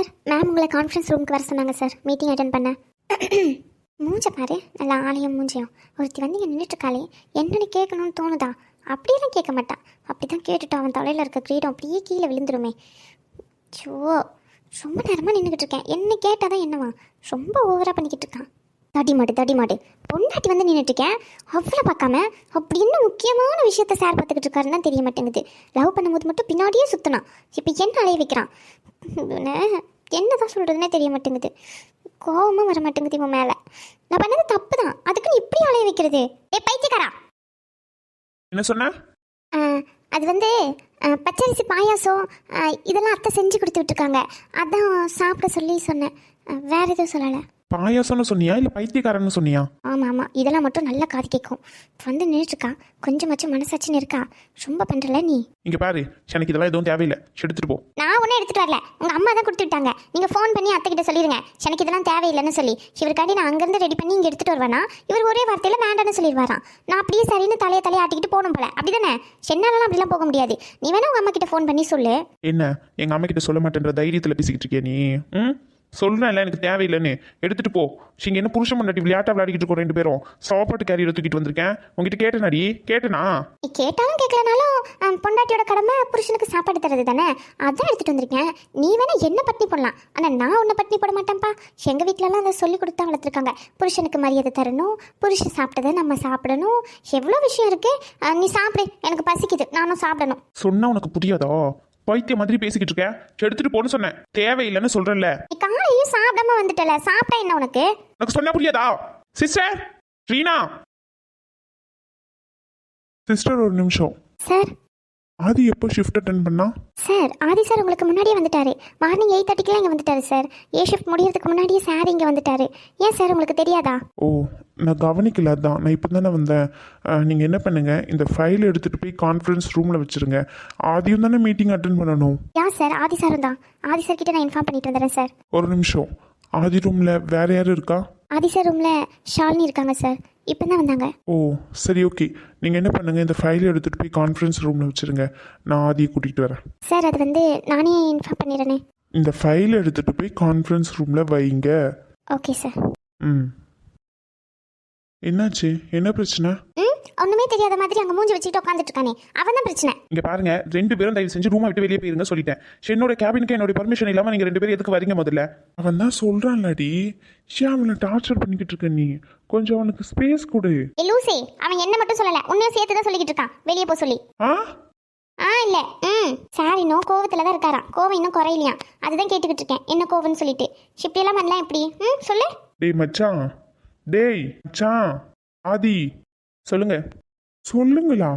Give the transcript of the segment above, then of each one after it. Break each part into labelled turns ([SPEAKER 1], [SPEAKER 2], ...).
[SPEAKER 1] Sir ma'am உங்களை conference ரூமுக்கு வர சொன்னாங்க சார். மீட்டிங் அட்டன் பண்ண. மூஞ்ச பாரு. நல்லா ஆலயம் மூஞ்சையும். ஒருத்தி வந்து இங்கே நின்றுட்டுருக்காளே என்னன்னு கேட்கணும்னு தோணுதா? அப்படியெல்லாம் கேட்க மாட்டான் அப்படி தான் கேட்டுட்டு அவன் தொலையில் இருக்க கிரீடம் அப்படியே கீழே விழுந்துருமே. ஷோ ரொம்ப நேரமாக நின்றுக்கிட்டு இருக்கேன். என்ன கேட்டால் தான் என்னவா? ரொம்ப ஓவராக பண்ணிக்கிட்டு இருக்கான். தடி மாடு தடி மாடு. பொண்டாட்டி வந்து நின்றுட்டுருக்கேன் அவ்வளோ பார்க்காம அப்படி என்ன முக்கியமான விஷயத்த சார் பார்த்துக்கிட்டு இருக்காருன்னு தான் தெரிய மாட்டேங்குது. லவ் பண்ணும்போது மட்டும் பின்னாடியே சுற்றினான் இப்போ என்ன அலைய வைக்கிறான்? இவனை என்னதான் சொல்கிறதுனே தெரிய மாட்டேங்குது. கோவமும் வர மாட்டேங்குது இவன் மேலே. நான் பண்ணது தப்பு தான் அதுக்குன்னு இப்படி அலைய வைக்கிறது? ஏ பைத்தியக்காரா?
[SPEAKER 2] என்ன சொன்ன?
[SPEAKER 1] ஆ, அது வந்து ஆ, பச்சரிசி பாயாசம் ஆ, இதெல்லாம் அத்தை செஞ்சு கொடுத்து விட்டுருக்காங்க அதான் சாப்பிட சொல்லி சொன்னேன். ஆ, வேற எதுவும் சொல்லலை.
[SPEAKER 2] பாயாசம்னு சொன்னியா? இல்லை பைத்தியக்காரன்னு சொன்னியா?
[SPEAKER 1] ஆமாம் ஆமாம் இதெல்லாம் மட்டும் நல்லா காது கேட்கும் வந்து நின்றுட்டுருக்கா கொஞ்சமாச்சும் மனசாட்சின்னு இருக்கா. ரொம்ப பண்ணுறல நீ?
[SPEAKER 2] இங்க பாரு. எனக்கு இதெல்லாம் எதுவும் தேவையில்லை. எடுத்துட்டு போ.
[SPEAKER 1] நான் ஒன்றும் எடுத்துகிட்டு வரல. உங்கள் அம்மா தான் கொடுத்து விட்டாங்க. நீங்கள் ஃபோன் பண்ணி அத்தைக்கிட்ட சொல்லிடுங்க எனக்கு இதெல்லாம் தேவையில்லைன்னு சொல்லி. இவருக்காண்டி நான் அங்கேருந்து ரெடி பண்ணி இங்கே எடுத்துகிட்டு வருவேனா? இவர் ஒரே வார்த்தையில் வேண்டாம்னு சொல்லிடுவாராம் நான் அப்படியே சரின்னு தலையை தலையை ஆட்டிக்கிட்டு போகணும் போல. அப்படி தானே சென்னாலலாம் அப்படிலாம் போக முடியாது. நீ வேணா உங்கள் அம்மா கிட்ட ஃபோன் பண்ணி சொல்லு.
[SPEAKER 2] என்ன? எங்க அம்மா கிட்ட சொல்ல மாட்டேன்ற தைரியத்துல பேசிக்கிட்டு இருக்கியா நீ? ம்? சொல்றேன்ல எனக்கு தேவையில்லைன்னு. எடுத்துட்டு போ. இங்க என்ன புருஷன் முன்னாடி விளையாட்டா விளையாடிக்கிட்டு இருக்கோம் ரெண்டு பேரும்? சாப்பாட்டு கேரியர் தூக்கிட்டு வந்திருக்கேன். உங்ககிட்ட கேட்டேனாடி கேட்டனா?
[SPEAKER 1] நீ கேட்டாலும் கேட்கலனாலும் பொண்டாட்டியோட கடமை புருஷனுக்கு சாப்பாடு தரது தானே? அதான் எடுத்துகிட்டு வந்திருக்கேன். நீ வேணா என்ன பட்டினி போடலாம்? ஆனால் நான் உன்னை பட்டினி போட மாட்டேன்ப்பா. எங்கள் வீட்டிலலாம் அதை சொல்லி கொடுத்தா வளர்த்துருக்காங்க. புருஷனுக்கு மரியாதை தரணும். புருஷன் சாப்பிட்டதை நம்ம சாப்பிடணும். எவ்வளோ விஷயம் இருக்கு. நீ சாப்பிடு. எனக்கு பசிக்குது. நானும் சாப்பிடணும்.
[SPEAKER 2] சொன்னா உனக்கு புரியாதா? பைத்திய மாதிரி பேசிக்கிட்டு இருக்க? எடுத்துட்டு போன்னு சொன்னேன். தேவையில்லைன்னு சொல்றேன்ல.
[SPEAKER 1] நீ காலையிலும் சாப்பிடாம வந்துட்டல. சாப்பிட்டா என்ன உனக்கு?
[SPEAKER 2] உனக்கு சொன்னா புரியாதா? சிஸ்டர் ரீனா. சிஸ்டர் ஒரு நிமிஷம்.
[SPEAKER 1] சார்
[SPEAKER 2] ஆதி எப்போ ஷிஃப்ட் அட்டன் பண்ணா?
[SPEAKER 1] சார் ஆதி சார் உங்களுக்கு முன்னாடியே வந்துட்டாரு. மார்னிங் எயிட் தேர்ட்டிக்கெலாம் இங்கே வந்துட்டாரு சார் ஏ ஷிஃப்ட் முடியறதுக்கு முன்னாடியே சார் இங்கே வந்துட்டாரு. ஏன் சார் உங்களுக்கு தெரியாதா?
[SPEAKER 2] ஓ நான் கவனிக்கல அதான். நான் இப்போ தானே வந்தேன் நீங்கள் என்ன பண்ணுங்க? இந்த ஃபைல் எடுத்துகிட்டு போய் கான்ஃபரன்ஸ் ரூமில் வச்சுருங்க. ஆதியும் தானே மீட்டிங் அட்டன் பண்ணணும்.
[SPEAKER 1] யா சார் ஆதி சாரும் தான். ஆதி சார் கிட்ட நான் இன்ஃபார்ம் பண்ணிட்டு வந்துடுறேன் சார்
[SPEAKER 2] ஒரு நிமிஷம். ஆதி ரூமில் வேற யாரும் இருக்கா?
[SPEAKER 1] ஆதி சார் ரூமில் ஷாலினி இருக்காங்க சார் இப்போ தான் வந்தாங்க.
[SPEAKER 2] ஓ சரி ஓகே நீங்கள் என்ன பண்ணுங்கள் இந்த ஃபைல் எடுத்துகிட்டு போய் கான்ஃபரன்ஸ் ரூமில் வச்சுருங்க. நான் ஆதியை கூட்டிகிட்டு வரேன்.
[SPEAKER 1] சார் அது வந்து நானே இன்ஃபார்ம் பண்ணிடுறேனே.
[SPEAKER 2] இந்த ஃபைல் எடுத்துகிட்டு போய் கான்ஃபரன்ஸ் ரூமில் வைங்க.
[SPEAKER 1] ஓகே சார்
[SPEAKER 2] ம். என்னாச்சு? என்ன பிரச்சனை?
[SPEAKER 1] ம் ஒன்றுமே தெரியாத மாதிரி அங்கே மூஞ்சி வச்சுக்கிட்டு உட்காந்துட்டு இருக்கானே. அவன் தான் பிரச்சனை.
[SPEAKER 2] இங்க பாருங்க ரெண்டு பேரும் தயவு செஞ்சு ரூமை விட்டு வெளியே போயிருங்க சொல்லிட்டேன். சரி, என்னோட கேபினுக்கு என்னோட பர்மிஷன் இல்லாம நீங்க ரெண்டு பேரும் எதுக்கு வரீங்க முதல்ல? அவன் தான் சொல்றான்லடி. ஏன் அவனை டார்ச்சர் பண்ணிக்கிட்டு இருக்க நீ. கொஞ்சம் அவனுக்கு ஸ்பேஸ் கொடு.
[SPEAKER 1] ஏ லூசே அவன் என்ன மட்டும் சொல்லலை. உன்னையும் சேர்த்து தான் சொல்லிக்கிட்டு இருக்கான். வெளியே போ சொல்லி.
[SPEAKER 2] ஆ?
[SPEAKER 1] ஆ இல்லை. ம். சார் இன்னும் கோவத்தில் தான் இருக்காராம். கோவம் இன்னும் குறையிலையாம். அதுதான் கேட்டுக்கிட்டு இருக்கேன். என்ன கோவம்னு சொல்லிட்டு. ஷிப்டியெல்லாம் பண்ணலாம் எப்படி? ம் சொல்லு.
[SPEAKER 2] டேய் மச்சான். டேய் மச்சான் ஆதி. சொல்லுங்க. சொல்லுங்களா?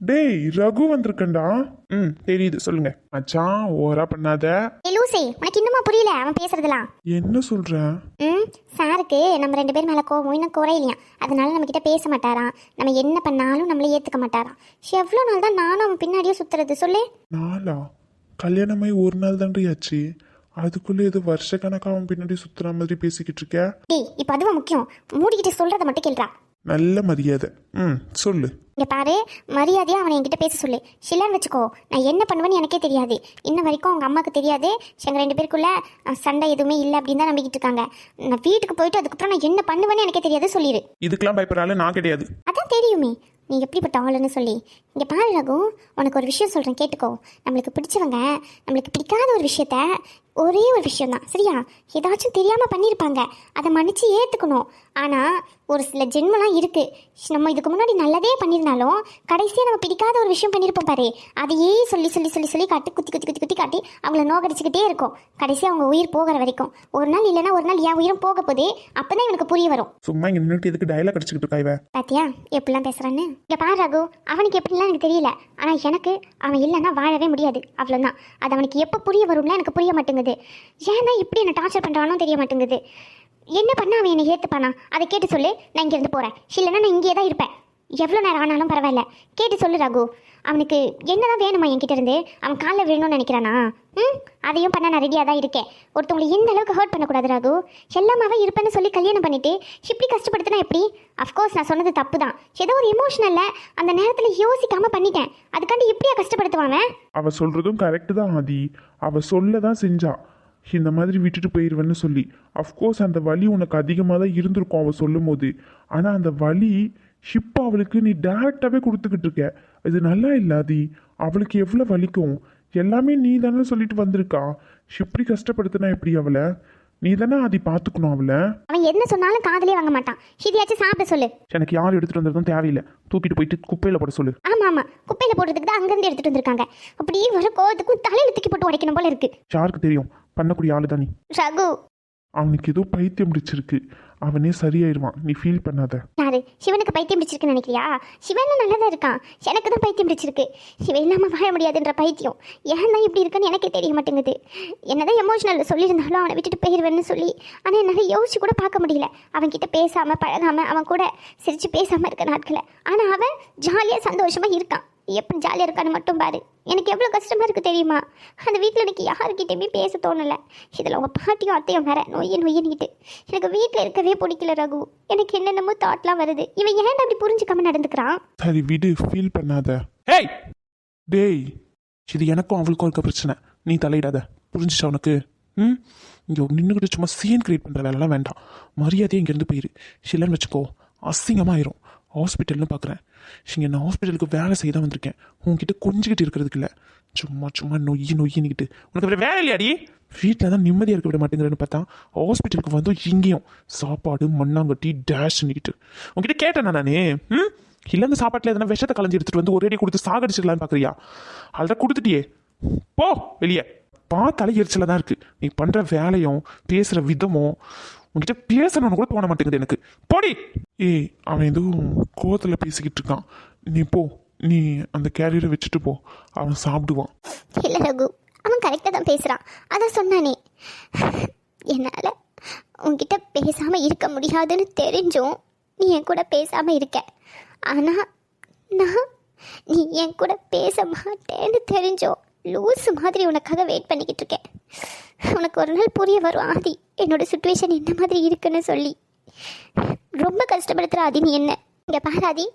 [SPEAKER 2] டேய் ரகு வந்திருக்கண்டா ம் தெரியுது சொல்லுங்க. மச்சான் ஓரா பண்ணாத.
[SPEAKER 1] லூசே உனக்கு இன்னுமா புரியல அவன் பேசுறதெல்லாம்.
[SPEAKER 2] என்ன சொல்ற?
[SPEAKER 1] ம் சாருக்கு நம்ம ரெண்டு பேர் மேலே கோவம் இன்னும் குறையிலையாம். அதனால நம்ம கிட்ட பேச மாட்டாராம். நம்ம என்ன பண்ணாலும் நம்மளை ஏற்றுக்க மாட்டாராம். எவ்வளோ நாள் தான் நானும் அவன் பின்னாடியே சுற்றுறது சொல்லு.
[SPEAKER 2] நாளா? கல்யாணமாய் ஒரு நாள் தாண்டி ஆச்சு அதுக்குள்ள ஏதோ வருஷ கணக்காகவும் பின்னாடி சுத்துற மாதிரி பேசிக்கிட்டு இருக்க
[SPEAKER 1] டேய் இப்போ அதுவும் முக்கியம்? மூடிக்கிட்டு சொல்கிறத மட்டும் கேள்றா.
[SPEAKER 2] நல்ல மரியாதை. ம் சொல்லு.
[SPEAKER 1] இங்கே பாரு மரியாதையாக அவனை என்கிட்ட பேச சொல்லு. சிலன்னு வச்சுக்கோ நான் என்ன பண்ணுவேன்னு எனக்கே தெரியாது. இன்ன வரைக்கும் அவங்க அம்மாவுக்கு தெரியாது. எங்கள் ரெண்டு பேருக்குள்ள அஹ், சண்டை எதுவுமே இல்லை அப்படின்னு தான் நம்பிக்கிட்டு இருக்காங்க. நான் வீட்டுக்கு போயிட்டு அதுக்கப்புறம் நான் என்ன பண்ணுவேன்னு எனக்கே தெரியாது சொல்லிடு
[SPEAKER 2] இதுக்கெல்லாம் பயப்படுறாள் நான் கிடையாது.
[SPEAKER 1] அதான் தெரியுமே. நீ எப்படிப்பட்ட ஆளுன்னு சொல்லி. இங்கே பாரு ரகு உனக்கு ஒரு விஷயம் சொல்கிறேன் கேட்டுக்கோ. நம்மளுக்கு பிடிச்சவங்க நம்மளுக்கு பிடிக்காத ஒரு விஷயத்த ஒரே ஒரு விஷயம்தான் சரியா? ஏதாச்சும் தெரியாமல் பண்ணியிருப்பாங்க அதை மன்னிச்சு ஏற்றுக்கணும் ஆனால் ஒரு சில ஜென்மலாம் இருக்குது நம்ம இதுக்கு முன்னாடி நல்லதே பண்ணியிருந்தாலும் கடைசியாக நம்ம பிடிக்காத ஒரு விஷயம் பண்ணியிருப்போம் பாரு. அதையே சொல்லி சொல்லி சொல்லி சொல்லி காட்டி குத்தி குத்தி குத்தி குத்தி காட்டி அவங்கள நோகடிச்சுக்கிட்டே இருக்கும். கடைசியாக அவங்க உயிர் போகிற வரைக்கும். ஒரு நாள் இல்லைன்னா ஒரு நாள் என் உயிரும் போக போதே அப்போ தான் எனக்கு புரிய வரும்.
[SPEAKER 2] சும்மா இங்கே நின்றுட்டு எதுக்கு டயலாக் அடிச்சுக்கிட்டு இருக்கா இவ?
[SPEAKER 1] பாத்தியா? எப்படிலாம் பேசுகிறான்னு இங்கே பாரு ரகு அவனுக்கு எப்படிலாம் எனக்கு தெரியல. ஆனால் எனக்கு அவன் இல்லைன்னா வாழவே முடியாது. அவ்வளோதான் அது அவனுக்கு எப்போ புரிய வரும்ல எனக்கு புரிய மாட்டேங்குது. ஏன்னா இப்படி என்ன டார்ச்சர் பண்ணுறானோ தெரிய மாட்டேங்குது. என்ன பண்ண அவன் என்னை ஏற்றுப்பானா அதை கேட்டு சொல்லு நான் இங்கேருந்து போகிறேன் இல்லைன்னா நான் இங்கேயே தான் இருப்பேன். எவ்வளோ நேரம் ஆனாலும் பரவாயில்ல. கேட்டு சொல்லு ரகு. அவனுக்கு என்னதான் வேணுமா என்கிட்ட இருந்து? அவன் காலில் விழணும்னு நினைக்கிறானா? ம்? அதையும் பண்ண நான் ரெடியாக தான் இருக்கேன். ஒருத்தவங்களை எந்த அளவுக்கு ஹர்ட் பண்ணக்கூடாது ரகு? எல்லாமாவே இருப்பேன்னு சொல்லி கல்யாணம் பண்ணிட்டு இப்படி கஷ்டப்படுத்தினா எப்படி? அஃப்கோர்ஸ் நான் சொன்னது தப்பு தான். ஏதோ ஒரு இமோஷனலில் அந்த நேரத்தில் யோசிக்காம பண்ணிட்டேன். அதுக்காண்டி இப்படியா கஷ்டப்படுத்துவாங்க
[SPEAKER 2] அவ சொல்றதும் கரெக்டு தான் ஆதி. அவ சொல்ல தான் செஞ்சா. இந்த மாதிரி விட்டுட்டு போயிடுவேன்னு சொல்லி. அஃப்கோர்ஸ் அந்த வலி உனக்கு அதிகமாக தான் இருந்திருக்கும் அவள் சொல்லும் போது ஆனால் அந்த வலி ஷிப் அவளுக்கு நீ டேரெக்டாகவே கொடுத்துக்கிட்டு இருக்க. இது நல்லா இல்லாதி அவளுக்கு எவ்வளோ வலிக்கும்? எல்லாமே நீ தானே சொல்லிட்டு வந்திருக்கா? ஷிப்டி கஷ்டப்படுத்தினா எப்படி அவளை? நீ தானே ஆதி பார்த்துக்கணும் அவளை?
[SPEAKER 1] அவன் என்ன சொன்னாலும் காதலே வாங்க மாட்டான். இதையாச்சும் சாப்பிட சொல்லு.
[SPEAKER 2] எனக்கு யார் எடுத்துகிட்டு வந்ததும் தேவையில்லை. தூக்கிட்டு போயிட்டு குப்பையில் போட சொல்லு.
[SPEAKER 1] ஆமா ஆமா. குப்பையில போடுறதுக்கு தான் அங்கிருந்து எடுத்துட்டு வந்திருக்காங்க. அப்படியே வர கோவத்துக்கும் தலையில தூக்கி போட்டு உடைக்கணும் போல இருக்கு.
[SPEAKER 2] யாருக்கு தெரியும்? பண்ணக்கூடிய ஆளு தானே
[SPEAKER 1] ரகு.
[SPEAKER 2] அவனுக்கு ஏதோ பைத்தியம் பிடிச்சிருக்கு. அவனே சரியாயிடுவான் நீ ஃபீல் பண்ணாத.
[SPEAKER 1] யாரு? சிவனுக்கு பைத்தியம் பிடிச்சிருக்குன்னு நினைக்கிறியா? சிவன் நல்லதா இருக்கான். எனக்கு தான் பைத்தியம் பிடிச்சிருக்கு. சிவன் இல்லாம வாழ முடியாதுன்ற பைத்தியம். ஏன் தான் இப்படி இருக்குன்னு எனக்கே தெரிய மாட்டேங்குது. என்னதான் எமோஷனல் சொல்லியிருந்தாலும் அவனை விட்டுட்டு போயிடுவேன்னு சொல்லி ஆனால் என்னால் யோசிச்சு கூட பார்க்க முடியல. அவன் கிட்ட பேசாம பழகாம அவன் கூட சிரிச்சு பேசாம இருக்க நாட்களை. ஆனால் அவன் ஜாலியா சந்தோஷமா இருக்கான். எப்படி ஜாலியாக இருக்கான்னு மட்டும் பாரு. எனக்கு எவ்வளோ கஷ்டமா இருக்கு தெரியுமா? அந்த வீட்டில் எனக்கு யாருக்கிட்டையுமே பேச தோணலை. இதில் உங்கள் பாட்டியும் அத்தையும் வேற நொய்ய நொய்யன்கிட்டு எனக்கு வீட்டில் இருக்கவே பிடிக்கல ரகு. எனக்கு என்னென்னமோ தாட்லாம் வருது. இவன் ஏன் அப்படி புரிஞ்சுக்காம நடந்துக்கிறான்?
[SPEAKER 2] சரி விடு ஃபீல் பண்ணாத. ஏய் டேய் இது எனக்கும் அவளுக்கும் இருக்க பிரச்சனை. நீ தலையிடாத. புரிஞ்சுச்சா உனக்கு? ம்? இங்கே நின்றுக்கிட்டு சும்மா சீன் கிரியேட் பண்ணுற வேலைலாம் வேண்டாம். மரியாதையே இங்கேருந்து போயிரு. இல்லைன்னு வச்சுக்கோ. அசிங்கமாக ஆயிரும் ஹாஸ்பிட்டல்னு பார்க்குறேன் இங்கே நான் ஹாஸ்பிட்டலுக்கு வேலை செய்ய தான் வந்திருக்கேன். உங்ககிட்ட கொஞ்சிக்கிட்டு இருக்கிறதுக்கு இல்லை. சும்மா சும்மா நொய்யி நொய்யின்னுக்கிட்டு உனக்கு வேற வேலை இல்லையாடி? வீட்டில் தான் நிம்மதியாக இருக்க விட மாட்டேங்கிறேன்னு பார்த்தா ஹாஸ்பிட்டலுக்கு வந்தோம் இங்கேயும். சாப்பாடு மண்ணாங்கட்டி டேஷ்ன்னுக்கிட்டு கேட்டேன் நான்? நானே ம்? இல்லை அந்த சாப்பாட்டில் எதனா விஷத்தை கலந்து எடுத்துகிட்டு வந்து ஒரேடி கொடுத்து சாகடிச்சிடலான்னு பார்க்குறியா அதில் கொடுத்துட்டியே. போ வெளியே. பார்த்தாலே எரிச்சலாக தான் இருக்குது நீ பண்ணுற வேலையும் பேசுகிற விதமும் உன்கிட்ட பேசணும்னு கூட தோண மாட்டேங்குது எனக்கு. போடி! ஏய் அவன் எதுவும் கோவத்தில் பேசிக்கிட்டு இருக்கான். நீ போ. நீ அந்த கேரியரை வச்சுட்டு போ. அவன் சாப்பிடுவான்.
[SPEAKER 1] இல்லை ரகு. அவன் கரெக்டாக தான் பேசுகிறான் அதான் சொன்னானே. என்னால் உன்கிட்ட பேசாமல் இருக்க முடியாதுன்னு தெரிஞ்சும் நீ என் கூட பேசாமல் இருக்க. ஆனால் நான் நீ என் கூட பேச மாட்டேன்னு தெரிஞ்சோம் லூசு மாதிரி உனக்காக வெயிட் பண்ணிக்கிட்டு இருக்கேன். உனக்கு ஒரு நாள் புரிய வரும் ஆதி. என்னோட சுச்சுவேஷன் என்ன மாதிரி இருக்குன்னு சொல்லி. ரொம்ப கஷ்டப்படுத்துகிற ஆதி நீ என்ன? இங்கே பாரு ஆதி.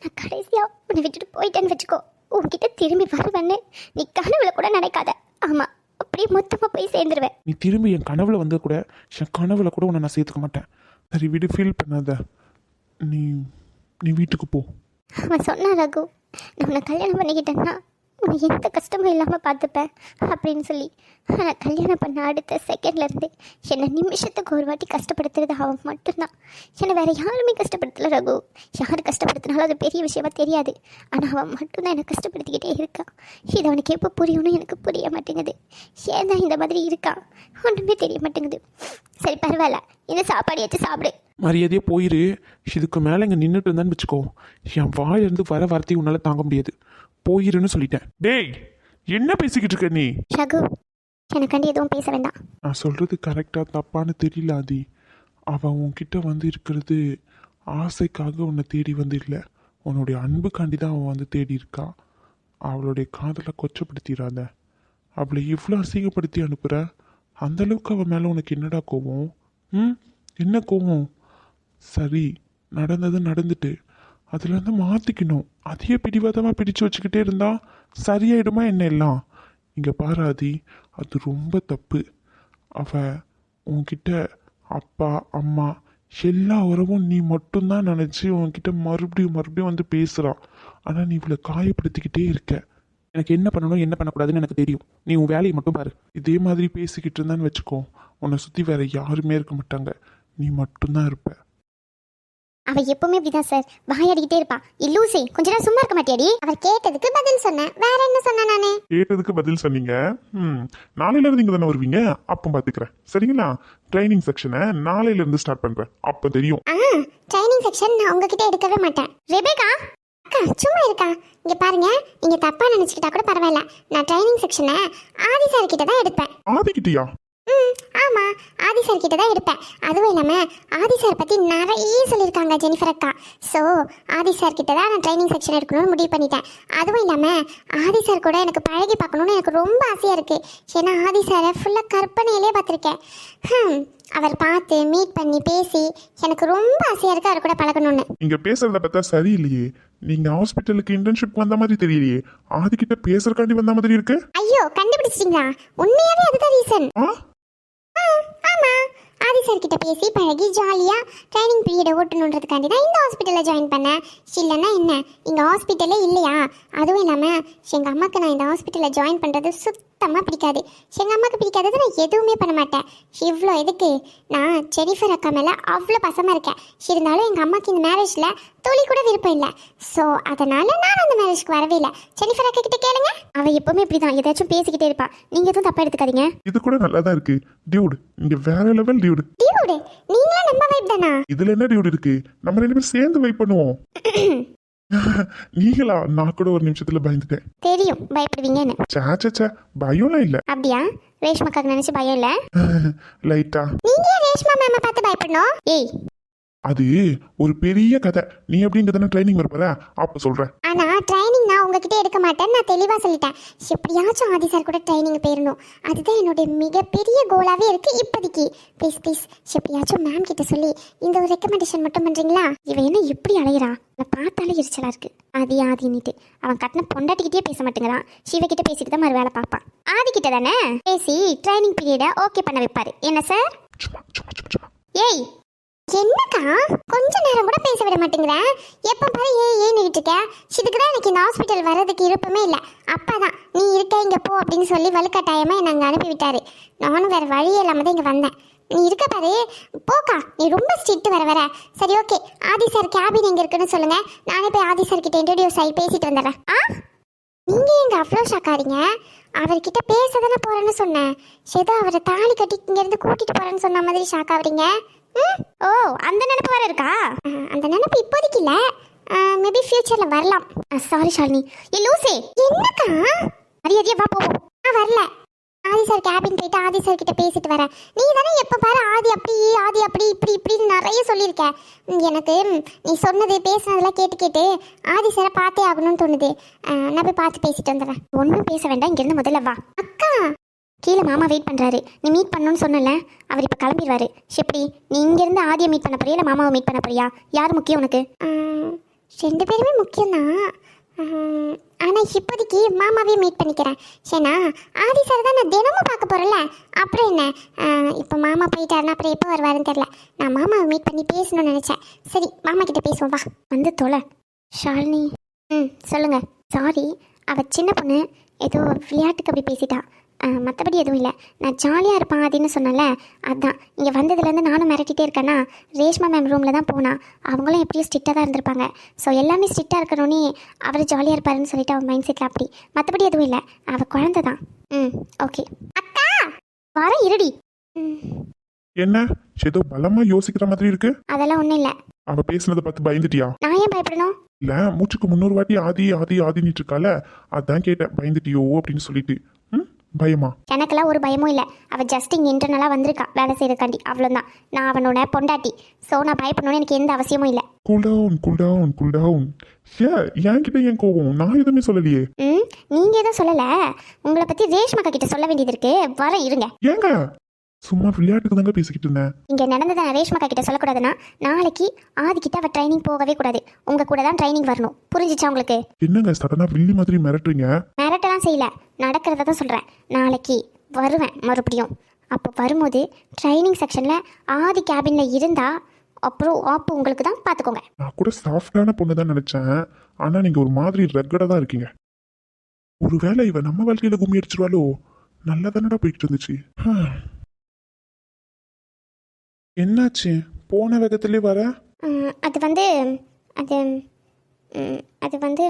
[SPEAKER 1] நான் கடைசியாக உன்னை விட்டுட்டு போயிட்டேன்னு வச்சுக்கோ. உன்கிட்ட திரும்பி வருவேன்னு நீ கனவுல கூட நினைக்காத. ஆமாம் அப்படியே மொத்தமாக போய் சேர்ந்துருவேன்.
[SPEAKER 2] நீ திரும்பி என் கனவுல வந்து கூட என் கனவுல கூட உன்னை நான் சேர்த்துக்க மாட்டேன். சரி விடு ஃபீல் பண்ணாத. நீ நீ வீட்டுக்கு போ.
[SPEAKER 1] அவன் சொன்னான் ரகு. நான் உன்னை கல்யாணம் பண்ணிக்கிட்டேன்னா உன்னை எந்த கஷ்டமும் இல்லாமல் பார்த்துப்பேன் அப்படின்னு சொல்லி. ஆனால் கல்யாணம் பண்ண அடுத்த செகண்ட்லேருந்து என்னை நிமிஷத்துக்கு ஒரு வாட்டி கஷ்டப்படுத்துறது அவன் மட்டும்தான். என்னை வேறு யாருமே கஷ்டப்படுத்தலை ரகு. யார் கஷ்டப்படுத்தினாலும் அது பெரிய விஷயமா தெரியாது. ஆனால் அவன் மட்டும்தான் என்னை கஷ்டப்படுத்திக்கிட்டே இருக்கான் இது அவனுக்கு எப்போ புரியணும்னு எனக்கு புரிய மாட்டேங்குது. ஏன் தான் இந்த மாதிரி இருக்கான் ஒன்றுமே தெரிய மாட்டேங்குது. சரி பரவாயில்ல. இந்த சாப்பாடு எடுத்து சாப்பிடு.
[SPEAKER 2] மரியாதையே போயிரு. இதுக்கு மேலே இங்கே நின்றுட்டு இருந்தான்னு வச்சுக்கோ. என் வாயிலிருந்து வர வார்த்தையை உன்னால் தாங்க முடியாது. போயிருன்னு சொல்லிட்டேன். டேய் என்ன பேசிக்கிட்டு இருக்க நீ?
[SPEAKER 1] ரகு எனக்காண்டி எதுவும் பேச வேண்டாம்.
[SPEAKER 2] நான் சொல்கிறது கரெக்டாக தப்பான்னு தெரியல ஆதி. அவன் உன்கிட்ட வந்து இருக்கிறது ஆசைக்காக உன்னை தேடி வந்து இல்லை உன்னுடைய அன்புக்காண்டி தான் அவன் வந்து தேடி இருக்கா. அவளுடைய காதலை கொச்சப்படுத்திடாத அவளை இவ்வளோ அசிங்கப்படுத்தி அனுப்புகிற அந்தளவுக்கு அவன் மேலே உனக்கு என்னடா கோவம்? ம்? என்ன கோவம்? சரி நடந்தது நடந்துட்டு. அதுலேருந்து மாற்றிக்கணும் அதையே பிடிவாதமாக பிடிச்சு வச்சுக்கிட்டே இருந்தா சரியாயிடுமா என்ன எல்லாம்? இங்கே பாராதி அது ரொம்ப தப்பு. அவ உன்கிட்ட அப்பா அம்மா எல்லா உறவும் நீ மட்டும்தான் நினச்சி உன்கிட்ட மறுபடியும் மறுபடியும் வந்து பேசுகிறான் ஆனால் நீ இவ்வளோ காயப்படுத்திக்கிட்டே இருக்க. எனக்கு என்ன பண்ணணும் என்ன பண்ணக்கூடாதுன்னு எனக்கு தெரியும். நீ உன் வேலையை மட்டும் பாரு. இதே மாதிரி பேசிக்கிட்டு இருந்தான்னு வச்சுக்கோ. உன்னை சுற்றி வேற யாருமே இருக்க மாட்டாங்க. நீ மட்டும்தான் இருப்ப.
[SPEAKER 1] அவ எப்பவுமே இப்படிதான் சார் வாயாடிக்கிட்டே இருப்பா. இல்லூசி கொஞ்ச நேரம் சும்மா இருக்க மாட்டியாடி? அவர் கேட்டதுக்கு பதில் சொன்னேன். வேற என்ன சொன்னேன் நானு?
[SPEAKER 2] கேட்டதுக்கு பதில் சொன்னீங்க? ம். நாளையில இருந்து இங்கே தானே வருவீங்க? அப்போ பார்த்துக்கிறேன் சரிங்களா? ட்ரைனிங் செக்ஷனை நாளையில இருந்து ஸ்டார்ட் பண்ணுறேன் அப்போ தெரியும்.
[SPEAKER 1] ஆ ட்ரைனிங் செக்ஷன் நான் உங்ககிட்ட எடுக்கவே மாட்டேன். ரெபேகா? அக்கா சும்மா இருக்கா? இங்க பாருங்க. நீங்க தப்பா நினைச்சுக்கிட்டா கூட பரவாயில்ல. நான் ட்ரைனிங் செக்ஷனை ஆதி சார் கிட்ட தான் எடுப்பேன்.
[SPEAKER 2] ஆதிக்கிட்டியா
[SPEAKER 1] ம் ஆமா. ஆதி சார் கிட்ட தான் எடுப்பேன். அதுவும் இல்லாம ஆதி சார் பத்தி நிறைய சொல்லியிருக்காங்க ஜெனிஃபர் அக்கா. ஸோ ஆதி சார் கிட்ட தான் நான் ட்ரைனிங் செக்ஷன் எடுக்கணும்னு முடிவு பண்ணிட்டேன். அதுவும் இல்லாம ஆதி சார் கூட எனக்கு பழகி பார்க்கணும்னு எனக்கு ரொம்ப ஆசையா இருக்கு. ஏன்னா ஆதி சாரை ஃபுல்லாக கற்பனையிலே பார்த்துருக்கேன். அவர் பார்த்து மீட் பண்ணி பேசி எனக்கு ரொம்ப ஆசையா இருக்கு அவர் கூட பழகணும்னு.
[SPEAKER 2] நீங்க பேசுறத பார்த்தா சரியில்லையே. நீங்க ஹாஸ்பிட்டலுக்கு இன்டர்ன்ஷிப் வந்த மாதிரி தெரியலையே. ஆதிக்கிட்ட பேசுறக்காண்டி வந்த மாதிரி இருக்கு?
[SPEAKER 1] ஐயோ கண்டுபிடிச்சிட்டீங்களா? உண்மையாவே அதுதான் ரீசன்
[SPEAKER 2] ஆ?
[SPEAKER 1] ஆமாம் ஆதி சார் கிட்ட பேசி பழகி ஜாலியாக ட்ரைனிங் பீரியடை ஓட்டணுன்றதுக்காண்டி தான் இந்த ஹாஸ்பிட்டலில் ஜாயின் பண்ணேன். இல்லைன்னா என்ன? இங்கே ஹாஸ்பிட்டலே இல்லையா? அதுவும் இல்லாமல் எங்கள் அம்மாவுக்கு நான் இந்த ஹாஸ்பிட்டலில் ஜாயின் பண்ணுறது சுத் சுத்தமாக பிடிக்காது. எங்கள் அம்மாவுக்கு பிடிக்காதது நான் எதுவுமே பண்ண மாட்டேன். இவ்வளோ எதுக்கு? நான் ஜெனிஃபர் அக்கா மேலே அவ்வளோ பசமாக இருக்கேன். இருந்தாலும் எங்கள் அம்மாவுக்கு இந்த மேரேஜில் துளி கூட விருப்பம் இல்லை. ஸோ அதனால் நான் அந்த மேரேஜ்க்கு வரவே இல்லை. ஜெனிஃபர் அக்கா கிட்ட கேளுங்க. அவள் எப்பவுமே இப்படி தான் ஏதாச்சும் பேசிக்கிட்டே இருப்பா. நீங்கள் எதுவும் தப்பாக எடுத்துக்காதீங்க.
[SPEAKER 2] இது கூட நல்லா தான் இருக்கு. டியூடு இங்க வேற லெவல் டியூடு
[SPEAKER 1] டியூடு நீங்களும் நம்ம வைப் தானா?
[SPEAKER 2] இதுல என்ன டியூடு இருக்கு? நம்ம ரெண்டு பேரும் சேர்ந்து வெயிட் பண்ணுவோம். நீங்களா? நான் கூட ஒரு நிமிஷத்துல பயந்துட்டேன்.
[SPEAKER 1] தெரியும். பயப்படுவீங்கன்னு.
[SPEAKER 2] சே சே, சே பயம்லாம் இல்ல.
[SPEAKER 1] அப்படியா? ரேஷ்மாக்காக நினைச்சு பயம் இல்ல?
[SPEAKER 2] லைட்டா
[SPEAKER 1] நீங்க ரேஷ்மா மேம பார்த்து பயப்படணும்? ஏய்
[SPEAKER 2] அது ஒரு பெரிய கதை. நீ எப்படிங்க தானே ட்ரைனிங் வரப்போற அப்ப சொல்றேன்.
[SPEAKER 1] ஆனா ட்ரைனிங் நான் உங்ககிட்ட எடுக்க மாட்டேன்னு நான் தெளிவா சொல்லிட்டேன். எப்படியாச்சும் ஆதி சார் கூட ட்ரைனிங் போயிடணும் அதுதான் என்னுடைய மிகப்பெரிய கோலாவே இருக்கு இப்போதைக்கு. ப்ளீஸ் ப்ளீஸ் எப்படியாச்சும் மேம் கிட்ட சொல்லி இந்த ஒரு ரெக்கமெண்டேஷன் மட்டும் பண்றீங்களா? இவன் என்ன எப்படி அலையிறா? நான் பார்த்தாலே எரிச்சலா இருக்கு. ஆதி ஆதின்னுட்டு. அவன் கட்டின பொண்டாட்டிக்கிட்டே பேச மாட்டேங்கிறான். சிவகிட்ட பேசிட்டு தான் மறு வேலை பார்ப்பான் ஆதி கிட்ட தானே? பேசி ட்ரைனிங் பீரியடை ஓகே பண்ண வைப்பாரு. என்ன சார் ஏய் என்னக்கா? கொஞ்ச நேரம் கூட பேச விட மாட்டேங்கிற எப்போ பாரு ஏ ஏன்னு இருக்க. இதுக்கு தான் எனக்கு இந்த ஹாஸ்பிட்டல் வர்றதுக்கு விருப்பமே இல்லை. அப்பாதான் நீ இருக்க இங்கே போ அப்படின்னு சொல்லி வலுக்கட்டாயமாக என்னை அங்கே அனுப்பி விட்டாரு நானும் வேற வழியே இல்லாமல் தான் இங்கே வந்தேன். நீ இருக்க பாரு. போக்கா நீ ரொம்ப ஸ்ட்ரிக்ட் வர வர. சரி ஓகே ஆதி சார் கேபின் எங்கே இருக்குன்னு சொல்லுங்க. நானே போய் ஆதி சார் கிட்ட இன்ட்ரடியூஸ் ஆகி பேசிட்டு வந்துடுறேன். ஆ? நீங்க எங்க அவ்வளோ ஷாக்காரீங்க அவர்கிட்ட பேச தானே போறேன்னு சொன்னேன். ஏதோ அவரை தாலி கட்டி இங்கேருந்து கூட்டிட்டு போறேன்னு சொன்ன மாதிரி ஷாக் ஆகுறீங்க. ஓ அந்த நினைப்பு வேற இருக்கா? அந்த நினைப்பு இப்போதைக்கு இல்ல. மேபி ஃபியூச்சர்ல வரலாம். சாரி ஷாலினி. ஏ லூசே என்னக்கா? மரியாதையா வா போவோம். ஆ வரல. ஆதி சார் கேபின் போயிட்டு ஆதி சார் கிட்ட பேசிட்டு வரேன். நீ தானே எப்ப பாரு ஆதி அப்படி ஆதி அப்படி இப்படி இப்படின்னு நிறைய சொல்லியிருக்க. எனக்கு நீ சொன்னது பேசுனதெல்லாம் கேட்டு கேட்டு ஆதி சாரை பார்த்தே ஆகணும்னு தோணுது. நான் போய் பார்த்து பேசிட்டு வந்துடுறேன். ஒன்றும் பேச வேண்டாம். இங்கேருந்து முதல்ல வா. அக்கா கீழே மாமா வெயிட் பண்ணுறாரு நீ மீட் பண்ணணும்னு சொன்னல? அவர் இப்போ கிளம்பிடுவாரு. எப்படி? நீ இங்கேருந்து ஆதியை மீட் பண்ண போறியா? இல்லை மாமாவை மீட் பண்ண போறியா? யார் முக்கியம் உனக்கு? ரெண்டு பேருமே முக்கியம்தான். ஆனால் இப்போதைக்கு மாமாவே மீட் பண்ணிக்கிறேன். ஏன்னா ஆதி சார் தான் நான் தினமும் பார்க்க போகிறேன்ல அப்புறம் என்ன? இப்போ மாமா போயிட்டாருன்னா அப்புறம் எப்போ வருவாருன்னு தெரில நான் மாமாவை மீட் பண்ணி பேசணும்னு நினச்சேன். சரி மாமா கிட்ட பேசுவோம் வா. வந்து தொலை. ஷாலினி. ம் சொல்லுங்க. சாரி அவ சின்ன பொண்ணு. ஏதோ விளையாட்டுக்கு அப்படி பேசிட்டா. மற்றபடி எதுவும் இல்லை. நான் ஜாலியாக இருப்பான் அப்படின்னு சொன்னல அதான். இங்கே வந்ததுலேருந்து நானும் மிரட்டிட்டே இருக்கேன்னா ரேஷ்மா மேம் ரூமில் தான் போனா அவங்களும் எப்படியும் ஸ்ட்ரிக்டாக தான் இருந்திருப்பாங்க. ஸோ எல்லாமே ஸ்ட்ரிக்டாக இருக்கணும்னே அவர் ஜாலியாக இருப்பாருன்னு சொல்லிட்டு அவன் மைண்ட் செட்டில் அப்படி. மற்றபடி எதுவும் இல்லை. அவள் குழந்தை தான். ம் ஓகே அக்கா வர இருடி.
[SPEAKER 2] என்ன? ஏதோ பலமா யோசிக்கிற மாதிரி இருக்கு?
[SPEAKER 1] அதெல்லாம் ஒன்றும் இல்லை.
[SPEAKER 2] அவ பேசுனதை பார்த்து பயந்துட்டியா?
[SPEAKER 1] நான் ஏன் பயப்படணும்?
[SPEAKER 2] இல்ல மூச்சுக்கு முன்னூறு வாட்டி ஆதி ஆதி ஆதினிட்டு இருக்கால அதான் கேட்டேன். பயந்துட்டியோ அப்படின்னு சொல்லிட்டு. ம்? பயமா?
[SPEAKER 1] எனக்கெல்லாம் ஒரு பயமும் இல்லை. அவள் ஜஸ்ட் இங்கே இன்டர்னலாக வந்திருக்கா. வேலை செய்யறதுக்காண்டி. அவ்வளோதான் நான் அவனோட பொண்டாட்டி. ஸோ நான் பயப்படணும்னு எனக்கு எந்த அவசியமும் இல்லை.
[SPEAKER 2] Cool down cool down cool down என்கிட்ட ஏன் கோவம் நான் எதுவுமே சொல்லலையே.
[SPEAKER 1] ம் நீங்கள் எதுவும் சொல்லலை. உங்களை பற்றி ரேஷ்மக்கா கிட்ட சொல்ல வேண்டியது இருக்கு. வர இருங்க.
[SPEAKER 2] ஏங்க? சும்மா விளையாட்டுக்கு தாங்க பேசிக்கிட்டு இருந்தேன்.
[SPEAKER 1] இங்கே நடந்ததை நான் ரேஷ்மக்கா கிட்ட சொல்லக்கூடாதுன்னா நாளைக்கு ஆதிக்கிட்ட அவள் ட்ரைனிங் போகவே கூடாது. உங்கள் கூட தான் ட்ரைனிங் வரணும். புரிஞ்சிச்சா உங்களுக்கு?
[SPEAKER 2] என்னங்க சடனா வில்லி மாதிரி மிரட்டுறீங்க?
[SPEAKER 1] மிரட்டலாம் செய்யல. நடக்கிறத தான் சொல்கிறேன் நாளைக்கு வருவேன் மறுபடியும். அப்போ வரும்போது ட்ரைனிங் செக்ஷனில் ஆதி கேபினில் இருந்தால் அப்புறம் ஆப்பு உங்களுக்கு தான் பார்த்துக்கோங்க
[SPEAKER 2] நான் கூட சாஃப்டான பொண்ணு தான் நினைச்சேன். ஆனா நீங்க ஒரு மாதிரி ரெக்கடா தான் இருக்கீங்க. ஒருவேளை இவ நம்ம வாழ்க்கையில கும்மி அடிச்சிருவாளோ? நல்லா தானடா போய்கிட்டு இருந்துச்சு. என்னாச்சு? போன வேகத்திலே வர?
[SPEAKER 1] அது வந்து அது அது வந்து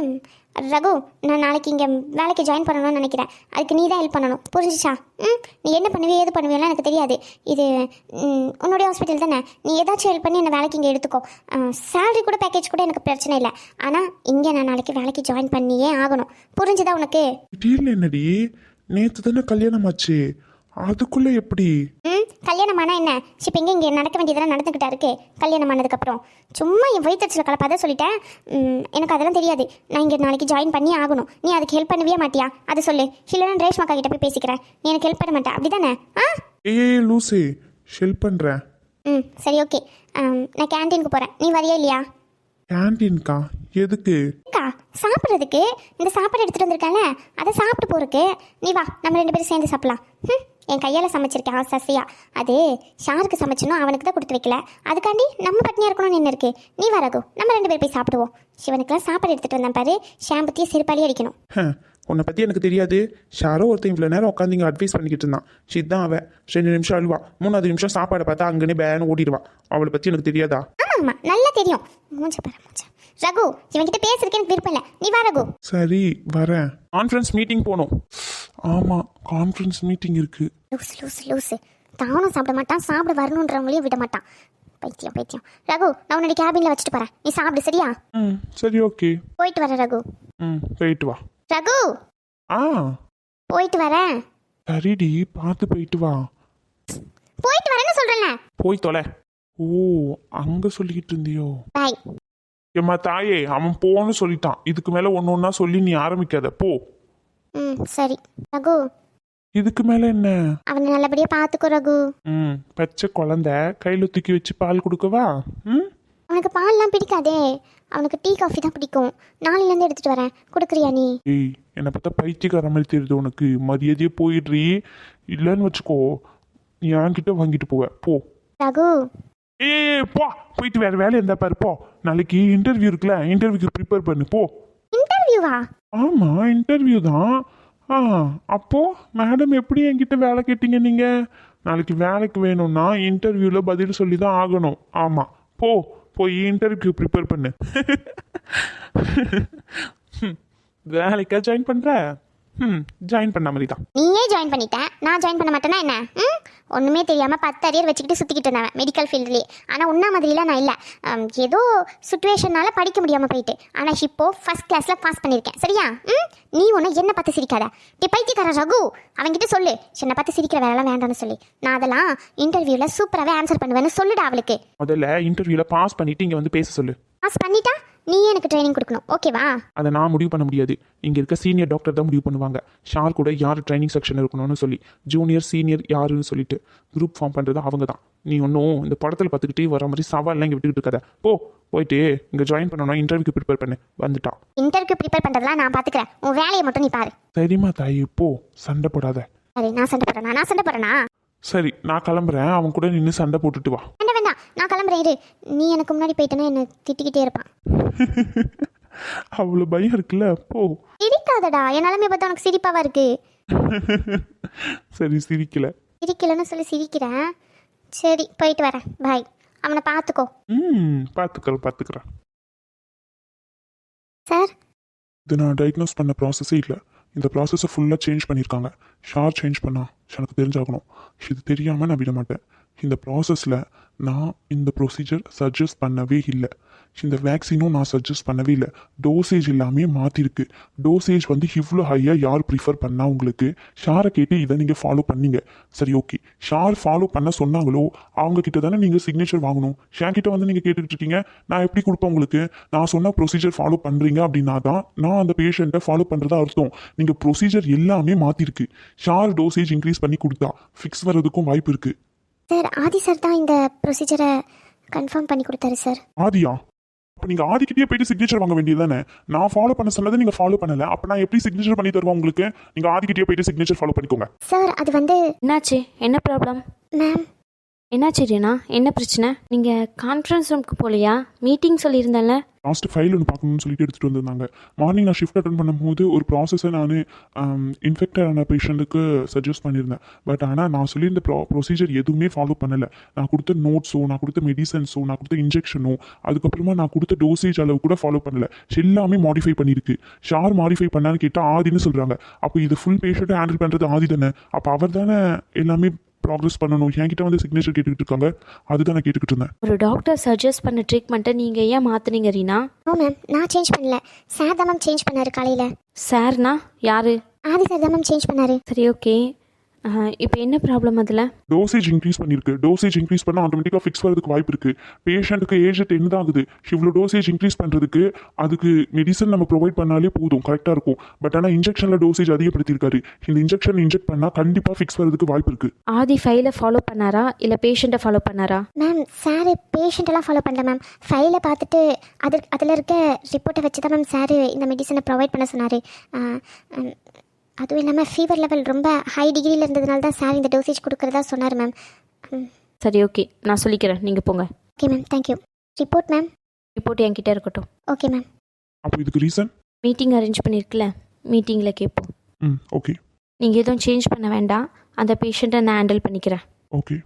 [SPEAKER 1] ரகு நான் நாளைக்கு இங்கே வேலைக்கு ஜாயின் பண்ணணும்னு நினைக்கிறேன். அதுக்கு நீ தான் ஹெல்ப் பண்ணணும். புரிஞ்சிச்சா? ம் நீ என்ன பண்ணுவே ஏது பண்ணுவேலாம் எனக்கு தெரியாது. இது உன்னுடைய ஹாஸ்பிட்டல் தானே. நீ ஏதாச்சும் ஹெல்ப் பண்ணி என்னை வேலைக்கு இங்கே எடுத்துக்கோ. சேலரி கூட பேக்கேஜ் கூட எனக்கு பிரச்சனை இல்லை. ஆனால் இங்கே நான் நாளைக்கு வேலைக்கு ஜாயின் பண்ணியே ஆகணும். புரிஞ்சுதா உனக்கு?
[SPEAKER 2] திடீர்னு என்னடி? நேத்து தானே கல்யாணம் ஆச்சு அதுக்குள்ள எப்படி?
[SPEAKER 1] ம் கல்யாணம் ஆனா என்ன இப்போ எங்கே இங்கே நடக்க வேண்டியதெல்லாம் நடந்துக்கிட்டா இருக்கு. கல்யாணம் ஆனதுக்கப்புறம் சும்மா என் வயிற்றுச்சில் கலப்பாத சொல்லிட்டேன். ம், எனக்கு அதெல்லாம் தெரியாது. நான் இங்கே நாளைக்கு ஜாயின் பண்ணி ஆகணும். நீ அதுக்கு ஹெல்ப் பண்ணவே மாட்டியா? அது சொல்லு. இல்லைன்னா ரேஷ்மாக்கா கிட்ட போய் பேசிக்கிறேன். நீ எனக்கு ஹெல்ப் பண்ண மாட்டேன் அப்படிதானே? ஆ?
[SPEAKER 2] ஏய் லூசே. ஷெல் பண்றேன்.
[SPEAKER 1] ம் சரி ஓகே. நான் கேன்டீனுக்கு போகிறேன் நீ வரியா இல்லையா?
[SPEAKER 2] கேன்டீன்கா எதுக்கு?
[SPEAKER 1] அக்கா சாப்பிட்றதுக்கு இந்த சாப்பாடு எடுத்துகிட்டு வந்திருக்கேன்ல. அதை சாப்பிட்டு போறதுக்கு. நீ வா நம்ம ரெண்டு பேரும் சேர்ந்து சாப்பிடலாம். ம்? என் கையால் சமைச்சிருக்கேன் சசியா. அது ஷாருக்கு சமைச்சனும் அவனுக்கு தான் கொடுத்து வைக்கல. அதுக்காண்டி நம்ம பட்னியாக இருக்கணும்னு என்ன இருக்கு? நீ வரகு நம்ம ரெண்டு பேர் போய் சாப்பிடுவோம். சிவனுக்குலாம் சாப்பாடு எடுத்துகிட்டு வந்தேன் பாரு ஷாம்பத்தியை சிறுபாலி அடிக்கணும்.
[SPEAKER 3] உன்னை பற்றி எனக்கு தெரியாது. ஷாரோ ஒருத்தன் இவ்வளோ நேரம் உட்காந்து இங்கே அட்வைஸ் பண்ணிக்கிட்டு இருந்தான். ஷித் தான் அவன். ரெண்டு நிமிஷம் அழுவா. மூணாவது நிமிஷம் சாப்பாடு பார்த்தா அங்கேனே பேன்னு ஓடிடுவா. அவளை பற்றி எனக்கு தெரியாதா?
[SPEAKER 1] ஆமாம் ஆமாம் நல்லா தெரியும். மூஞ்ச பாரு மூஞ்ச. ரகு இவன்கிட்ட பேசுறதுக்கு எனக்கு விருப்பம் இல்லை. நீ வா ரகு.
[SPEAKER 2] சரி வரேன்.
[SPEAKER 3] கான்ஃபரன்ஸ் மீட்டிங் போகணும்.
[SPEAKER 2] ஆமாம் கான்ஃபரன்ஸ் மீட்டிங் இருக்கு.
[SPEAKER 1] லூஸ் லூஸ் லூஸு தானும் சாப்பிட மாட்டான் சாப்பிட வரணுன்றவங்களையும் விட மாட்டான். பைத்தியம் பைத்தியம். ரகு நான் உன்னோட கேபினில் வச்சுட்டு போகிறேன் நீ சாப்பிடு சரியா?
[SPEAKER 2] ம் சரி ஓகே.
[SPEAKER 1] போயிட்டு வரேன் ரகு.
[SPEAKER 2] ம் போயிட்டு வா.
[SPEAKER 1] ரகு!
[SPEAKER 2] ஆ.
[SPEAKER 1] போயிட்டு வரேன்
[SPEAKER 2] சரிடி பார்த்து போயிட்டு வா.
[SPEAKER 1] போயிட்டு வரேன்னு சொல்கிறேன்ல
[SPEAKER 3] போய் தொலை.
[SPEAKER 2] ஓ அங்கே சொல்லிக்கிட்டு இருந்தியோ?
[SPEAKER 1] பாய்.
[SPEAKER 2] ஏம்மா தாயே அவன் போன்னு சொல்லிட்டான். இதுக்கு மேலே ஒன்று ஒன்றா சொல்லி நீ ஆரம்பிக்காத. போ.
[SPEAKER 1] ம் சரி. ரகு.
[SPEAKER 2] இதுக்கு மேலே என்ன?
[SPEAKER 1] அவனை நல்லபடியாக பார்த்துக்கோ ரகு.
[SPEAKER 2] ம் பச்சை குழந்த கையில் தூக்கி வச்சு பால் கொடுக்கவா ம்?
[SPEAKER 1] அவனுக்கு பால்லாம் பிடிக்காதே. அவனுக்கு டீ காஃபி தான் பிடிக்கும். நாளையிலேருந்து எடுத்துகிட்டு வரேன். கொடுக்குறியா நீ?
[SPEAKER 2] ஏய் என்னை பார்த்தா பைத்தியக்கார மாதிரி தெரியுது உனக்கு. மரியாதையே போயிடுறி. இல்லைன்னு வச்சுக்கோ. நீ என்கிட்ட வாங்கிட்டு போவ. போ.
[SPEAKER 1] ரகு.
[SPEAKER 2] ஏய் போ. போயிட்டு வேற வேலை இருந்தா பாரு போ. நாளைக்கு இன்டர்வியூ இருக்குல்ல இன்டர்வியூக்கு ப்ரிப்பேர் பண்ணு போ.
[SPEAKER 1] இன்டர்வியூவா
[SPEAKER 2] ஆமா இன்டர்வியூ தான். ஆ அப்போ மேடம் எப்படி என்கிட்ட வேலை கேட்டீங்க நீங்க? நாளைக்கு வேலைக்கு வேணும்னா இன்டர்வியூல பதில் சொல்லி தான் ஆகணும். ஆமா போ. போய் இன்டர்வியூ ப்ரிப்பேர் பண்ணு. வேலைக்கா ஜாயின் பண்ற? ம் ஜாயின் பண்ண மாதிரி தான்
[SPEAKER 1] நீயே ஜாயின் பண்ணிட்ட? நான் ஜாயின் பண்ண மாட்டேனா என்ன? ம்? ஒன்றுமே தெரியாமல் பத்து அரியர் வச்சுக்கிட்டு சுற்றிக்கிட்டு இருந்தேன் மெடிக்கல் ஃபீல்ட்லேயே ஆனால் உன்னா மாதிரிலாம் நான் இல்லை. ஏதோ சுச்சுவேஷனால படிக்க முடியாமல் போயிட்டு. ஆனால் இப்போ ஃபர்ஸ்ட் கிளாஸில் பாஸ் பண்ணியிருக்கேன் சரியா? ம்? நீ ஒன்று என்ன பார்த்து சிரிக்காத. டே பைத்தியக்கார ரகு அவன்கிட்ட சொல்லு. என்னை பார்த்து சிரிக்கிற வேலைலாம் வேண்டாம்னு சொல்லி. நான் அதெல்லாம் இன்டர்வியூவில் சூப்பராகவே ஆன்சர் பண்ணுவேன்னு சொல்லுடா அவளுக்கு.
[SPEAKER 3] முதல்ல இன்டர்வியூல பாஸ் பண்ணிட்டு இங்க வந்து பேச சொல்லு.
[SPEAKER 1] பாஸ் பண்ணிட்டா? நீயே எனக்கு ட்ரைனிங் கொடுக்கணும். ஓகேவா
[SPEAKER 3] அதை நான் முடிவு பண்ண முடியாது. இங்கே இருக்க சீனியர் டாக்டர் தான் முடிவு பண்ணுவாங்க. ஷார் கூட யார் ட்ரைனிங் செக்ஷன் இருக்கணும்னு சொல்லி ஜூனியர் சீனியர் யாருன்னு சொல்லிட்டு குரூப் ஃபார்ம் பண்ணுறது அவங்க தான். நீ ஒன்றும் இந்த படத்தில் பார்த்துக்கிட்டே வர மாதிரி சவால்லாம் இங்கே விட்டுக்கிட்டு இருக்காத. போ போயிட்டு இங்கே ஜாயின் பண்ணணும் இன்டர்வியூக்கு ப்ரிப்பேர் பண்ணு. வந்துட்டான்
[SPEAKER 1] இன்டர்வியூ ப்ரிப்பேர் பண்ணுறதுலாம் நான் பார்த்துக்கிறேன். உன் வேலையை மட்டும் நீ பாரு.
[SPEAKER 2] சரிம்மா தாயி போ. சண்டை போடாத.
[SPEAKER 1] சரி நான் சண்டை போடுறேனா? நான் சண்டை போடுறேனா?
[SPEAKER 2] சரி நான் கிளம்புறேன். அவன் கூட நின்று சண்டை போட்டுட்டு வா.
[SPEAKER 1] நான் கிளம்புறேன் இரு. நீ எனக்கு முன்னாடி போயிட்டேன்னா என்னை திட்டிக்கிட்டே இருப்பான்.
[SPEAKER 2] அவ்வளோ பயம் இருக்குல்ல போ.
[SPEAKER 1] சிரிக்காதடா. என் நிலைமை பார்த்தா உனக்கு சிரிப்பாவா இருக்கு?
[SPEAKER 2] சரி சிரிக்கல.
[SPEAKER 1] சிரிக்கலன்னு சொல்லி சிரிக்கிறேன். சரி போயிட்டு வரேன். பாய் அவனை பார்த்துக்கோ.
[SPEAKER 2] ம் பார்த்துக்கிறேன் பார்த்துக்கிறேன்.
[SPEAKER 1] சார்?
[SPEAKER 2] இது நான் டயக்னோஸ் பண்ண ப்ராசஸே இல்லை. இந்த ப்ராசஸை ஃபுல்லாக சேஞ்ச் பண்ணியிருக்காங்க ஷார் சேஞ்ச் பண்ணா எனக்கு தெரிஞ்சாகணும். இது தெரியாமல் நான் விட மாட்டேன். இந்த ப்ராசஸில் நான் இந்த ப்ரொசீஜர் சஜஸ்ட் பண்ணவே இல்லை. இந்த வேக்சினும் நான் சஜஸ்ட் பண்ணவே இல்லை. டோசேஜ் எல்லாமே மாற்றிருக்கு டோசேஜ் வந்து இவ்வளோ ஹையாக யார் ப்ரிஃபர் பண்ணால் உங்களுக்கு? ஷாரை கேட்டு இதை நீங்கள் ஃபாலோ பண்ணீங்க. சரி ஓகே ஷார் ஃபாலோ பண்ண சொன்னாங்களோ அவங்க கிட்ட தானே நீங்கள் சிக்னேச்சர் வாங்கணும். ஷேர் கிட்டே வந்து நீங்கள் கேட்டுக்கிட்டு இருக்கீங்க நான் எப்படி கொடுப்பேன் உங்களுக்கு? நான் சொன்ன ப்ரொசீஜர் ஃபாலோ பண்ணுறீங்க அப்படின்னா தான் நான் அந்த பேஷண்ட்டை ஃபாலோ பண்ணுறதா அர்த்தம். நீங்கள் ப்ரொசீஜர் எல்லாமே மாற்றிருக்கு ஷார் டோசேஜ் இன்க்ரீஸ் பண்ணி கொடுத்தா ஃபிக்ஸ் வர்றதுக்கும் வாய்ப்பு இருக்குது
[SPEAKER 1] சார் ஆதி சார் தான் இந்த ப்ரொசீஜரை கன்ஃபார்ம் பண்ணி கொடுத்தாரு சார்.
[SPEAKER 2] ஆதியா? அப்போ நீங்கள் ஆதிக்கிட்டே போயிட்டு சிக்னேச்சர் வாங்க வேண்டியது தானே நான் ஃபாலோ பண்ண சொன்னதை நீங்கள் ஃபாலோ பண்ணல. அப்போ நான் எப்படி சிக்னேச்சர் பண்ணி தருவேன் உங்களுக்கு? நீங்கள் ஆதிக்கிட்டே போயிட்டு சிக்னேச்சர் ஃபாலோ பண்ணிக்கோங்க.
[SPEAKER 1] சார் அது வந்து
[SPEAKER 4] என்னாச்சு? என்ன ப்ராப்ளம்
[SPEAKER 1] மேம்
[SPEAKER 4] என்னாச்சு ரீனா என்ன பிரச்சனை? நீங்கள் கான்ஃபரன்ஸ் ரூம்க்கு போகலையா? மீட்டிங் சொல்லியிருந்தேன்ல.
[SPEAKER 2] லாஸ்ட் ஃபைல் ஒன்று பார்க்கணும்னு சொல்லிட்டு எடுத்துகிட்டு வந்திருந்தாங்க. மார்னிங் நான் ஷிஃப்ட் அட்டன் பண்ணும்போது ஒரு ப்ராசஸை நான் இன்ஃபெக்டட் ஆன பேஷண்ட்டுக்கு சஜஸ்ட் பண்ணியிருந்தேன். பட் ஆனால் நான் சொல்லியிருந்த ப்ரா ப்ரொசீஜர் எதுவுமே ஃபாலோ பண்ணலை. நான் கொடுத்த நோட்ஸோ நான் கொடுத்த மெடிசன்ஸோ நான் கொடுத்த இன்ஜெக்ஷனோ அதுக்கப்புறமா நான் கொடுத்த டோசேஜ் அளவு கூட ஃபாலோ பண்ணல. எல்லாமே மாடிஃபை பண்ணியிருக்கு. ஷார் மாடிஃபை பண்ணான்னு கேட்டால் ஆதின்னு சொல்கிறாங்க அப்போ இது ஃபுல் பேஷண்ட்டை ஹேண்டில் பண்ணுறது ஆதி தானே? அப்போ அவர் தானே எல்லாமே ப்ராக்ரஸ் பண்ணணும். என்கிட்ட வந்து சிக்னேச்சர் கேட்டுக்கிட்டு இருக்காங்க அதுதான் நான் கேட்டுக்கிட்டு இருந்தேன்
[SPEAKER 4] ஒரு டாக்டர் சஜஸ்ட் பண்ண ட்ரீட்மெண்ட்டை நீங்கள் ஏன் மாற்றுனீங்க ரீனா?
[SPEAKER 1] ஓ மேம் நான் சேஞ்ச் பண்ணல. சார் தான் மேம் சேஞ்ச் பண்ணாரு காலையில்.
[SPEAKER 4] சார்னா யாரு?
[SPEAKER 1] ஆதி சார் தான் மேம் சேஞ்ச் பண்ணாரு.
[SPEAKER 4] சரி ஓகே இப்போ என்ன ப்ராப்ளம் அதில்?
[SPEAKER 2] டோசேஜ் இன்க்ரீஸ் பண்ணியிருக்கு டோசேஜ் இன்க்ரீஸ் பண்ணால் ஆட்டோமேட்டிக்காக ஃபிக்ஸ் வரதுக்கு வாய்ப்பு இருக்குது பேஷண்ட்டுக்கு ஏஜ் டென் தான் ஆகுது. இவ்வளோ டோசேஜ் இன்க்ரீஸ் பண்ணுறதுக்கு அதுக்கு மெடிசன் நம்ம ப்ரொவைட் பண்ணாலே போதும். கரெக்டாக இருக்கும். பட் ஆனால் இன்ஜெக்ஷனில் டோசேஜ் அதிகப்படுத்தியிருக்காரு. இந்த இன்ஜெக்ஷன் இன்ஜெக்ட் பண்ணால் கண்டிப்பாக ஃபிக்ஸ் வரதுக்கு வாய்ப்பு இருக்குது
[SPEAKER 4] ஆதி ஃபைலை ஃபாலோ பண்ணாரா? இல்லை பேஷண்ட்டை ஃபாலோ பண்ணாரா?
[SPEAKER 1] மேம் சார் பேஷண்ட்டெல்லாம் ஃபாலோ பண்ணல மேம் ஃபைலை பார்த்துட்டு அது அதில் இருக்க ரிப்போர்ட்டை வச்சு தான் மேம் சார் இந்த மெடிசனை ப்ரொவைட் பண்ண சொன்னார். அதுவும் இல்லாமல் ஃபீவர் லெவல் ரொம்ப ஹை டிகிரியில் இருந்ததுனால தான் சார் இந்த டோசேஜ் கொடுக்குறதா சொன்னார் மேம்
[SPEAKER 4] சரி ஓகே நான் சொல்லிக்கிறேன். நீங்கள் போங்க.
[SPEAKER 1] Okay ma'am thank you report ma'am
[SPEAKER 4] report என்கிட்ட இருக்கட்டும்.
[SPEAKER 1] ஓகே மேம்
[SPEAKER 5] அப்போ இதுக்கு ரீசன்
[SPEAKER 4] மீட்டிங் அரேஞ்ச் பண்ணியிருக்கல மீட்டிங்கில் கேட்போம்
[SPEAKER 5] ம் ஓகே
[SPEAKER 4] நீங்கள் எதுவும் சேஞ்ச் பண்ண வேண்டாம். அந்த பேஷண்ட்டை நான் ஹேண்டில் பண்ணிக்கிறேன்.
[SPEAKER 5] ஓகே